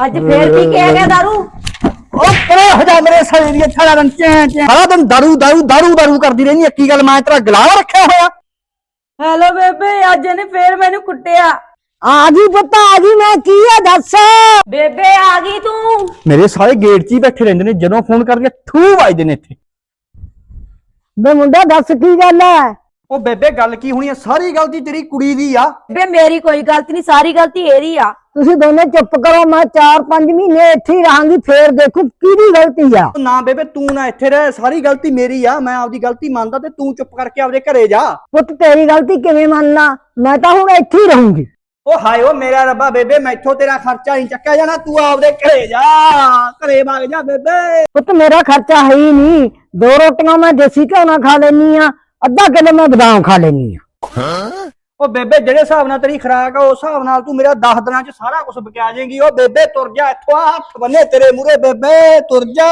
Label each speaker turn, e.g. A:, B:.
A: ਅੱਜ ਫੇਰ ਕੀ ਕਹਿ ਗਿਆ ਦਾਰੂ?
B: ਉਹ ਪਰੇ ਹੋ ਜਾ ਮੇਰੇ ਸਾਲੇ ਦੀ ਛੜਾ ਰਨ ਚੈਂ ਚੈਂ। ਸਾਰਾ ਦਿਨ ਦਾਰੂ ਦਾਰੂ ਦਾਰੂ ਦਾਰੂ ਕਰਦੀ ਰਹਿੰਦੀ ਹੈ ਕੀ ਗੱਲ ਮੈਂ ਤੇਰਾ ਗਲਾਵ ਰੱਖਿਆ ਹੋਇਆ?
A: ਹੈਲੋ ਬੇਬੇ ਅੱਜ ਇਹਨੇ ਫੇਰ ਮੈਨੂੰ ਕੁੱਟਿਆ।
C: ਆ ਗਈ ਪੁੱਤ ਆ ਗਈ ਮੈਂ ਕੀ ਆ ਦੱਸ?
A: ਬੇਬੇ ਆ ਗਈ ਤੂੰ?
B: ਮੇਰੇ ਸਾਰੇ ਗੇਟ 'ਚ ਹੀ ਬੈਠੇ ਰਹਿੰਦੇ ਨੇ ਜਦੋਂ ਫੋਨ ਕਰਦੇ ਥੂ ਵੱਜਦੇ ਨੇ ਇੱਥੇ।
C: ਬੇ ਮੁੰਡਾ ਦੱਸ ਕੀ ਗੱਲ ਹੈ
B: ਉਹ ਬੇਬੇ ਗੱਲ ਕੀ ਹੋਣੀ ਹੈ ਸਾਰੀ ਗਲਤੀ ਤੇਰੀ ਕੁੜੀ ਦੀ ਆ।
A: ਬੇਬੇ ਮੇਰੀ ਕੋਈ ਗਲਤੀ ਨਹੀਂ ਸਾਰੀ ਗਲਤੀ ਇਹਦੀ ਆ।
C: ਤੁਸੀਂ ਦੋਨੇ ਚੁੱਪ ਕਰੋ ਮੈਂ 4-5 ਮਹੀਨੇ ਇੱਥੇ ਹੀ ਰਹਾਂਗੀ ਫੇਰ ਦੇਖੂ ਕਿਹਦੀ ਗਲਤੀ ਆ।
B: ਨਾ ਬੇਬੇ ਤੂੰ ਨਾ ਇੱਥੇ ਰਹਿ ਸਾਰੀ ਗਲਤੀ ਮੇਰੀ ਆ ਮੈਂ ਆਪਦੀ ਗਲਤੀ ਮੰਨਦਾ ਤੇ ਤੂੰ ਚੁੱਪ ਕਰਕੇ ਆਪਦੇ ਘਰੇ ਜਾ।
C: ਪੁੱਤ ਤੇਰੀ ਗਲਤੀ ਕਿਵੇਂ ਮੰਨਣਾ? ਮੈਂ ਤਾਂ ਹੁਣ ਇੱਥੇ ਹੀ ਰਹੂੰਗੀ।
B: ਉਹ ਹਾਏ ਓ ਮੇਰਾ ਰੱਬਾ ਬੇਬੇ ਮੈਥੋਂ ਤੇਰਾ ਖਰਚਾ ਨਹੀਂ ਚੱਕਿਆ ਜਾਣਾ ਤੂੰ ਆਪਦੇ ਘਰੇ ਜਾ ਘਰੇ ਵਗ ਜਾ ਬੇਬੇ।
C: ਪੁੱਤ ਮੇਰਾ ਖਰਚਾ ਹੈ ਹੀ ਨਹੀਂ। ਦੋ ਰੋਟੀਆਂ ਮੈਂ ਦੇਸੀ ਘਿਓ ਨਾਲ ਖਾ ਲੈਣੀ ਆ ਅੱਧਾ ਕਿਲੋ ਮੈਂ ਬਦਾਮ ਖਾ ਲੈਣੀ ਆ
B: ਉਹ ਬੇਬੇ, ਜਿਹੜੇ ਹਿਸਾਬ ਨਾਲ ਤੇਰੀ ਖਰਾਕ ਆ, ਉਸ ਹਿਸਾਬ ਨਾਲ ਤੂੰ ਮੇਰਾ 10 ਦਿਨਾਂ 'ਚ ਸਾਰਾ ਕੁਝ ਬਕਿਆ ਜਾਏਗੀ। ਉਹ ਬੇਬੇ, ਤੁਰ ਜਾ ਇੱਥੋਂ ਆ, ਹੱਥ ਬੰਨੇ ਤੇਰੇ ਮੂਰੇ ਬੇਬੇ, ਤੁਰ ਜਾ।